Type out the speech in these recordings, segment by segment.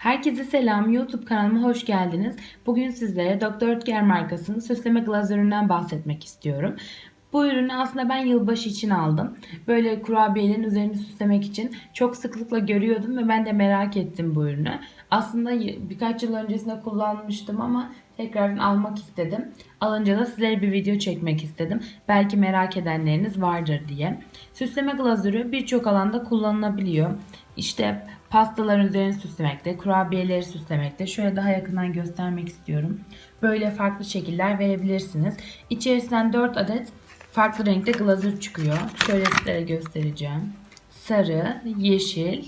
Herkese selam. YouTube kanalıma hoş geldiniz. Bugün sizlere Dr. Oetker markasının süsleme glazöründen bahsetmek istiyorum. Bu ürünü aslında ben yılbaşı için aldım. Böyle kurabiyelerin üzerini süslemek için çok sıklıkla görüyordum ve ben de merak ettim bu ürünü. Aslında birkaç yıl öncesinde kullanmıştım ama tekrardan almak istedim. Alınca da sizlere bir video çekmek istedim. Belki merak edenleriniz vardır diye. Süsleme glazürü birçok alanda kullanılabiliyor. İşte pastaların üzerini süslemekte, kurabiyeleri süslemekte. Şöyle daha yakından göstermek istiyorum. Böyle farklı şekiller verebilirsiniz. İçerisinden 4 adet farklı renkte glazür çıkıyor. Şöyle sizlere göstereceğim. Sarı, yeşil,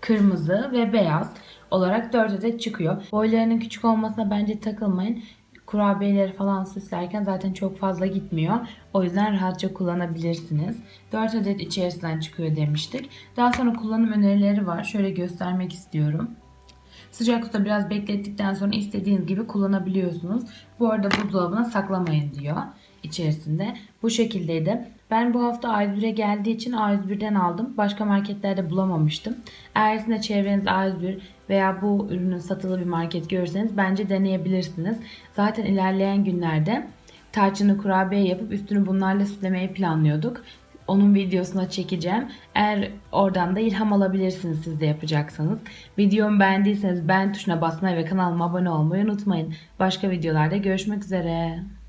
kırmızı ve beyaz olarak 4 adet çıkıyor. Boylarının küçük olmasına bence takılmayın. Kurabiyeleri falan süslerken zaten çok fazla gitmiyor. O yüzden rahatça kullanabilirsiniz. 4 adet içerisinden çıkıyor demiştik. Daha sonra kullanım önerileri var. Şöyle göstermek istiyorum. Sıcak suda biraz beklettikten sonra istediğiniz gibi kullanabiliyorsunuz. Bu arada buzdolabına saklamayın diyor içerisinde. Bu şekildeydi. Ben bu hafta A101'e geldiği için A101'den aldım. Başka marketlerde bulamamıştım. Eğer sizin de çevrenizde A101 veya bu ürünün satılı bir market görürseniz bence deneyebilirsiniz. Zaten ilerleyen günlerde tarçınlı kurabiye yapıp üstünü bunlarla süslemeyi planlıyorduk. Onun videosuna çekeceğim. Eğer oradan da ilham alabilirsiniz siz de yapacaksanız. Videomu beğendiyseniz beğen tuşuna basmayı ve kanalıma abone olmayı unutmayın. Başka videolarda görüşmek üzere.